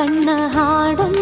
கண்ண